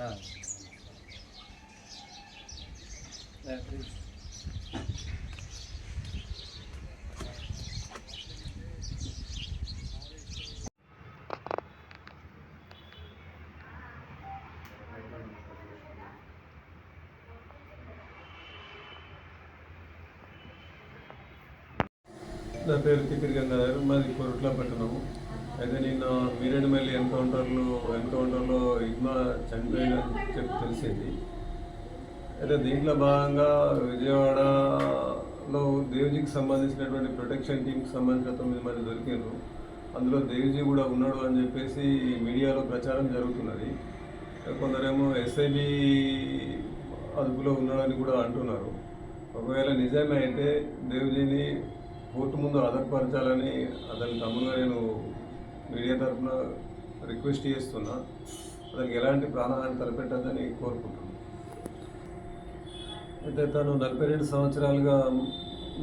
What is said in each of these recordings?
నా పేరు కితిరి గంగారు మాది కొరుట్ల పట్టణము. అయితే నిన్న మీరేడుమల్లి ఎన్కౌంటర్లో ఎన్కౌంటర్లో ఇగ్మా చనిపోయిందని చెప్పి తెలిసింది. అయితే దీంట్లో భాగంగా విజయవాడలో దేవ్జీకి సంబంధించినటువంటి ప్రొటెక్షన్ టీంకి సంబంధించిన తొమ్మిది మంది దొరికారు అందులో దేవ్జీ కూడా ఉన్నాడు అని చెప్పేసి మీడియాలో ప్రచారం జరుగుతున్నది. కొందరేమో ఎస్ఐబి అదుపులో ఉన్నాడని కూడా అంటున్నారు. ఒకవేళ నిజమే అయితే దేవ్జీని కోర్టు ముందు ఆధారపరచాలని అతని తమ్ముడుగా నేను మీడియా తరఫున రిక్వెస్ట్ చేస్తున్నా అతనికి ఎలాంటి ప్రాణహాని తలపెట్టద్దని కోరుకుంటున్నాను అయితే తను నలభై రెండు సంవత్సరాలుగా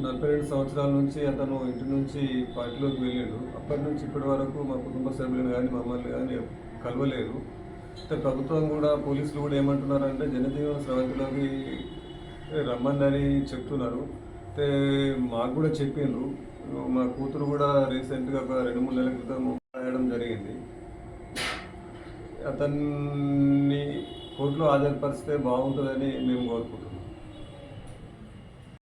నలభై రెండు సంవత్సరాల నుంచి అతను ఇంటి నుంచి పార్టీలోకి వెళ్ళాడు. అప్పటి నుంచి ఇప్పటి వరకు మా కుటుంబ సభ్యులను కానీ మమ్మల్ని కానీ కలవలేదు. అయితే ప్రభుత్వం కూడా పోలీసులు కూడా ఏమంటున్నారంటే జనజీవన స్రవంతిలోకి రమ్మని చెప్తున్నారు. అయితే మాకు కూడా చెప్పిండ్రు. మా కూతురు కూడా రీసెంట్గా ఒక రెండు మూడు నెలల క్రితం రాయడం జరిగింది. అతన్ని కోర్టులో హాజరుపరిస్తే బాగుంటుందని మేము కోరుకుంటున్నాం.